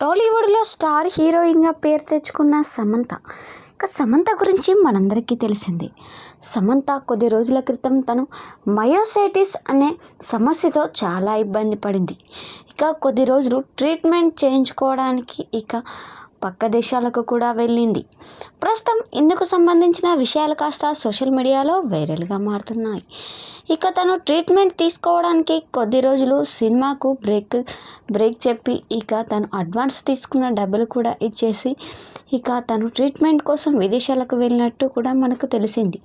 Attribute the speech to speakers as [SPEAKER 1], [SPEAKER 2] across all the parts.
[SPEAKER 1] టాలీవుడ్లో స్టార్ హీరోయిన్గా పేరు తెచ్చుకున్న సమంత. ఇక సమంత గురించి మనందరికీ తెలిసింది. సమంత కొద్ది రోజుల క్రితం తను మయోసైటిస్ అనే సమస్యతో చాలా ఇబ్బంది పడింది. ఇక కొద్ది రోజులు ట్రీట్మెంట్ చేయించుకోవడానికి ఇక పక్క దేశాలకు కూడా వెళ్ళింది. ప్రస్తుతం ఇందుకు సంబంధించిన విషయాలు కాస్త సోషల్ మీడియాలో వైరల్గా మారుతున్నాయి. ఇక తను ట్రీట్మెంట్ తీసుకోవడానికి కొద్ది రోజులు సినిమాకు బ్రేక్ బ్రేక్ చెప్పి ఇక తను అడ్వాన్స్ తీసుకున్న డబ్బులు కూడా ఇచ్చేసి ఇక తను ట్రీట్మెంట్ కోసం విదేశాలకు వెళ్ళినట్టు కూడా మనకు తెలిసింది.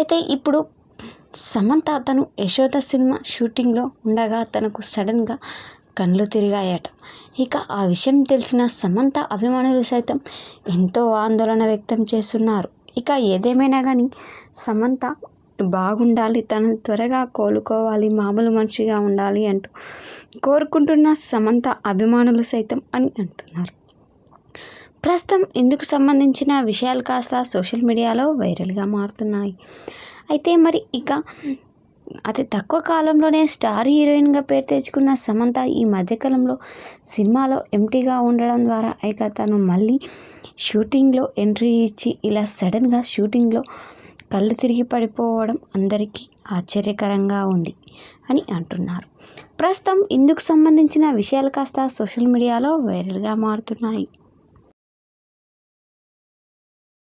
[SPEAKER 1] అయితే ఇప్పుడు సమంత తను యశోద సినిమా షూటింగ్లో ఉండగా తనకు సడన్గా కళ్ళు తిరిగాయట. ఇక ఆ విషయం తెలిసిన సమంత అభిమానులు సైతం ఎంతో ఆందోళన వ్యక్తం చేస్తున్నారు. ఇక ఏదేమైనా కానీ సమంత బాగుండాలి తను త్వరగా కోలుకోవాలి మామూలు మనిషిగా ఉండాలి అంటూ కోరుకుంటున్న సమంత అభిమానులు సైతం అని అంటున్నారు. ప్రస్తుతం ఇందుకు సంబంధించిన విషయాలు కాస్త సోషల్ మీడియాలో వైరల్గా మారుతున్నాయి. అయితే మరి ఇక అతి తక్కువ కాలంలోనే స్టార్ హీరోయిన్గా పేరు తెచ్చుకున్న సమంత ఈ మధ్యకాలంలో సినిమాలో ఎంటీగా ఉండడం ద్వారా ఇక తను మళ్ళీ షూటింగ్లో ఎంట్రీ ఇచ్చి ఇలా సడన్గా షూటింగ్లో కళ్ళు తిరిగి పడిపోవడం అందరికీ ఆశ్చర్యకరంగా ఉంది అని అంటున్నారు. ప్రస్తుతం ఇందుకు సంబంధించిన విషయాలు కాస్త సోషల్ మీడియాలో వైరల్గా మారుతున్నాయి.